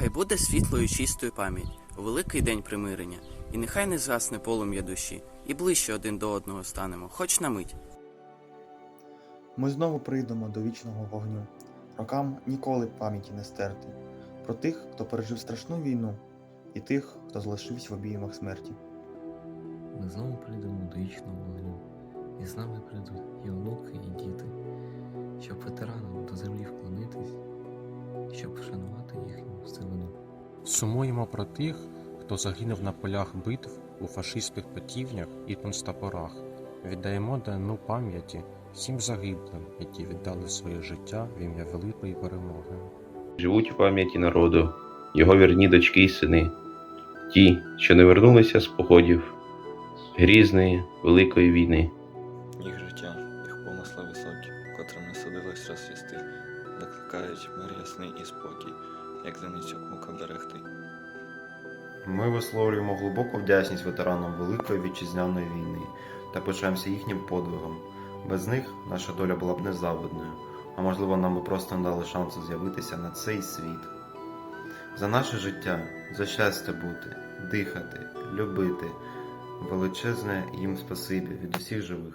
Хай буде світлою чистою пам'ять у великий день примирення, і нехай не згасне полум'я душі, і ближче один до одного станемо, хоч на мить. Ми знову прийдемо до вічного вогню. Рокам ніколи пам'яті не стерти. Про тих, хто пережив страшну війну, і тих, хто залишився в обіймах смерті. Ми знову прийдемо до вічного вогню, і з нами прийдуть і онуки, і діти, щоб ветеранам до землі вклонитись, щоб вшанувати. Сумуємо про тих, хто загинув на полях битв у фашистських путівнях і концтаборах. Віддаємо дану пам'яті всім загиблим, які віддали своє життя в ім'я великої перемоги. живуть у пам'яті народу, його вірні дочки й сини, ті, що не вернулися з походів грізної великої війни. Їх життя, їх помисли високі, котрим не судилось розсвісти, закликають мир ясний і спокій, як земліцю мука берегти. Ми висловлюємо глибоку вдячність ветеранам Великої вітчизняної війни та пишаємося їхнім подвигом. Без них наша доля була б незавидною, а можливо, нам би просто не дали шансу з'явитися на цей світ. За наше життя, за щастя бути, дихати, любити. Величезне їм спасибі від усіх живих.